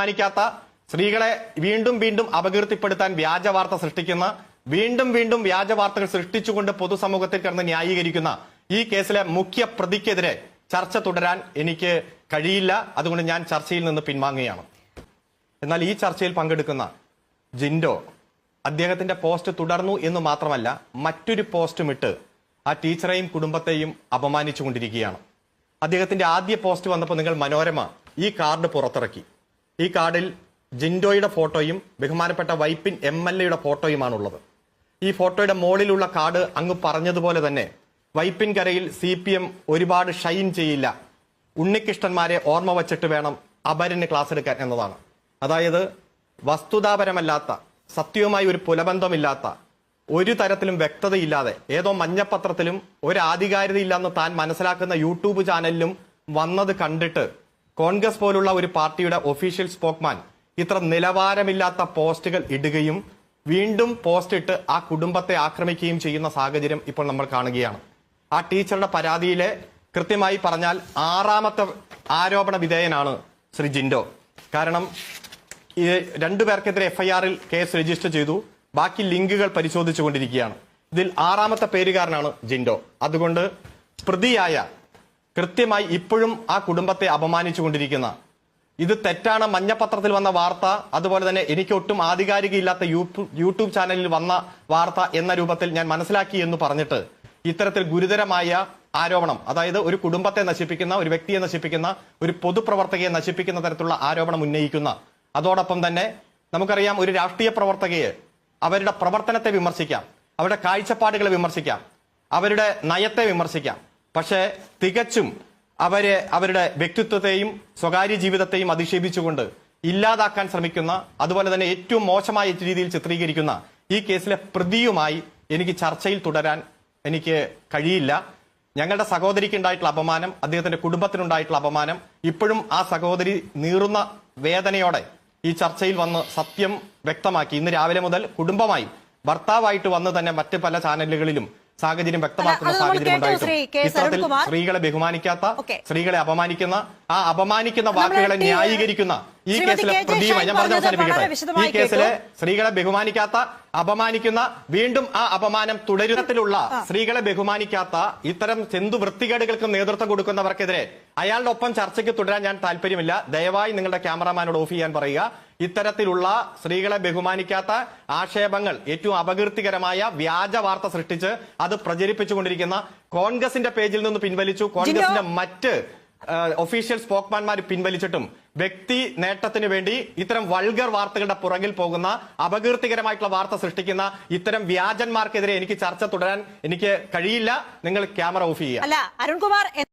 ബഹുമാനിക്കാത്ത സ്ത്രീകളെ വീണ്ടും വീണ്ടും അപകീർത്തിപ്പെടുത്താൻ വ്യാജ വാർത്ത സൃഷ്ടിക്കുന്ന വീണ്ടും വീണ്ടും വ്യാജ വാർത്തകൾ സൃഷ്ടിച്ചുകൊണ്ട് പൊതുസമൂഹത്തിൽ കിടന്ന് ന്യായീകരിക്കുന്ന ഈ കേസിലെ മുഖ്യ പ്രതിക്കെതിരെ ചർച്ച തുടരാൻ എനിക്ക് കഴിയില്ല. അതുകൊണ്ട് ഞാൻ ചർച്ചയിൽ നിന്ന് പിൻവാങ്ങുകയാണ്. എന്നാൽ ഈ ചർച്ചയിൽ പങ്കെടുക്കുന്ന ജിൻഡോ അദ്ദേഹത്തിന്റെ പോസ്റ്റ് തുടർന്നു എന്ന് മാത്രമല്ല മറ്റൊരു പോസ്റ്റും ഇട്ട് ആ ടീച്ചറെയും കുടുംബത്തെയും അപമാനിച്ചുകൊണ്ടിരിക്കുകയാണ്. അദ്ദേഹത്തിന്റെ ആദ്യ പോസ്റ്റ് വന്നപ്പോൾ നിങ്ങൾ മനോരമ ഈ കാർഡ് പുറത്തിറക്കി. ഈ കാർഡിൽ ജിൻഡോയുടെ ഫോട്ടോയും ബഹുമാനപ്പെട്ട വൈപ്പിൻ എം എൽ എയുടെ ഫോട്ടോയുമാണുള്ളത്. ഈ ഫോട്ടോയുടെ മുകളിലുള്ള കാർഡ് അങ്ങ് പറഞ്ഞതുപോലെ തന്നെ വൈപ്പിൻ കരയിൽ സി പി എം ഒരുപാട് ഷൈൻ ചെയ്യില്ല. ഉണ്ണികൃഷ്ണന്മാരെ ഓർമ്മ വച്ചിട്ട് വേണം അപരന് ക്ലാസ് എടുക്കാൻ എന്നതാണ്. അതായത് വസ്തുതാപരമല്ലാത്ത സത്യവുമായി ഒരു പുലബന്ധമില്ലാത്ത ഒരു തരത്തിലും വ്യക്തതയില്ലാതെ ഏതോ മഞ്ഞപ്പത്രത്തിലും ഒരു ആധികാരികതയില്ലെന്ന് താൻ മനസ്സിലാക്കുന്ന യൂട്യൂബ് ചാനലിലും വന്നത് കണ്ടിട്ട് കോൺഗ്രസ് പോലുള്ള ഒരു പാർട്ടിയുടെ ഒഫീഷ്യൽ സ്പോക്മാൻ ഇത്ര നിലവാരമില്ലാത്ത പോസ്റ്റുകൾ ഇടുകയും വീണ്ടും പോസ്റ്റ് ഇട്ട് ആ കുടുംബത്തെ ആക്രമിക്കുകയും ചെയ്യുന്ന സാഹചര്യം ഇപ്പോൾ നമ്മൾ കാണുകയാണ്. ആ ടീച്ചറുടെ പരാതിയിലെ കൃത്യമായി പറഞ്ഞാൽ ആറാമത്തെ ആരോപണ വിധേയനാണ് ശ്രീ ജിൻഡോ. കാരണം ഈ രണ്ടുപേർക്കെതിരെ എഫ്ഐആറിൽ കേസ് രജിസ്റ്റർ ചെയ്തു. ബാക്കി ലിങ്കുകൾ പരിശോധിച്ചുകൊണ്ടിരിക്കുകയാണ്. ഇതിൽ ആറാമത്തെ പേരുകാരനാണ് ജിൻഡോ. അതുകൊണ്ട് പ്രതിയായ കൃത്യമായി ഇപ്പോഴും ആ കുടുംബത്തെ അപമാനിച്ചുകൊണ്ടിരിക്കുന്ന. ഇത് തെറ്റാണ്. മഞ്ഞപത്രത്തിൽ വന്ന വാർത്ത അതുപോലെ തന്നെ എനിക്ക് ഒട്ടും ആധികാരികയില്ലാത്ത യൂട്യൂബ് ചാനലിൽ വന്ന വാർത്ത എന്ന രൂപത്തിൽ ഞാൻ മനസ്സിലാക്കി എന്ന് പറഞ്ഞിട്ട് ഇത്തരത്തിൽ ഗുരുതരമായ ആരോപണം അതായത് ഒരു കുടുംബത്തെ നശിപ്പിക്കുന്ന ഒരു വ്യക്തിയെ നശിപ്പിക്കുന്ന ഒരു പൊതുപ്രവർത്തകയെ നശിപ്പിക്കുന്ന തരത്തിലുള്ള ആരോപണം ഉന്നയിക്കുന്ന. അതോടൊപ്പം തന്നെ നമുക്കറിയാം ഒരു രാഷ്ട്രീയ പ്രവർത്തകയെ അവരുടെ പ്രവർത്തനത്തെ വിമർശിക്കാം അവരുടെ കാഴ്ചപ്പാടുകളെ വിമർശിക്കാം അവരുടെ നയത്തെ വിമർശിക്കാം. പക്ഷേ തികച്ചും അവരെ അവരുടെ വ്യക്തിത്വത്തെയും സ്വകാര്യ ജീവിതത്തെയും അധിക്ഷേപിച്ചുകൊണ്ട് ഇല്ലാതാക്കാൻ ശ്രമിക്കുന്ന അതുപോലെ തന്നെ ഏറ്റവും മോശമായ രീതിയിൽ ചിത്രീകരിക്കുന്ന ഈ കേസിലെ പ്രതിയുമായി എനിക്ക് ചർച്ചയിൽ തുടരാൻ എനിക്ക് കഴിയില്ല. ഞങ്ങളുടെ സഹോദരിക്ക് ഉണ്ടായിട്ടുള്ള അപമാനം അദ്ദേഹത്തിന്റെ കുടുംബത്തിനുണ്ടായിട്ടുള്ള അപമാനം ഇപ്പോഴും ആ സഹോദരി നീറുന്ന വേദനയോടെ ഈ ചർച്ചയിൽ വന്ന് സത്യം വ്യക്തമാക്കി. ഇന്ന് രാവിലെ മുതൽ കുടുംബമായി ഭർത്താവായിട്ട് വന്ന് തന്നെ മറ്റ് പല ചാനലുകളിലും സാഹചര്യം വ്യക്തമാക്കുന്ന സാഹചര്യം ഉണ്ടായിട്ടുണ്ട്. ഉണ്ടായിട്ടും ഇത്തരത്തിൽ സ്ത്രീകളെ ബഹുമാനിക്കാത്ത സ്ത്രീകളെ അപമാനിക്കുന്ന ആ അപമാനിക്കുന്ന വാക്കുകളെ ന്യായീകരിക്കുന്ന ഈ കേസിലെ. പ്രതിയുമായി ഞാൻ പറഞ്ഞ അവസാനിപ്പിക്കട്ടെ. ഈ കേസിലെ സ്ത്രീകളെ ബഹുമാനിക്കാത്ത അപമാനിക്കുന്ന വീണ്ടും ആ അപമാനം തുടരുന്നതിലുള്ള സ്ത്രീകളെ ബഹുമാനിക്കാത്ത ഇത്തരം ചെന്തു വൃത്തികേടുകൾക്ക് നേതൃത്വം കൊടുക്കുന്നവർക്കെതിരെ അയാളുടെ ഒപ്പം ചർച്ചയ്ക്ക് തുടരാൻ ഞാൻ താല്പര്യമില്ല. ദയവായി നിങ്ങളുടെ ക്യാമറാമാനോട് ഓഫ് ചെയ്യാൻ പറയുക. ഇത്തരത്തിലുള്ള സ്ത്രീകളെ ബഹുമാനിക്കാത്ത ആക്ഷേപങ്ങൾ ഏറ്റവും അപകീർത്തികരമായ വ്യാജ വാർത്ത സൃഷ്ടിച്ച് അത് പ്രചരിപ്പിച്ചുകൊണ്ടിരിക്കുന്ന കോൺഗ്രസിന്റെ പേജിൽ നിന്ന് പിൻവലിച്ചു. കോൺഗ്രസിന്റെ മറ്റ് ഒഫീഷ്യൽ സ്പോക്മാൻമാർ പിൻവലിച്ചിട്ടും വ്യക്തി നേട്ടത്തിന് വേണ്ടി ഇത്തരം വൾഗർ വാർത്തകളുടെ പുറകിൽ പോകുന്ന അപകീർത്തികരമായിട്ടുള്ള വാർത്ത സൃഷ്ടിക്കുന്ന ഇത്തരം വ്യാജന്മാർക്കെതിരെ എനിക്ക് ചർച്ച തുടരാൻ എനിക്ക് കഴിയില്ല. നിങ്ങൾ ക്യാമറ ഓഫ് ചെയ്യുക. അല്ല അരുൺകുമാർ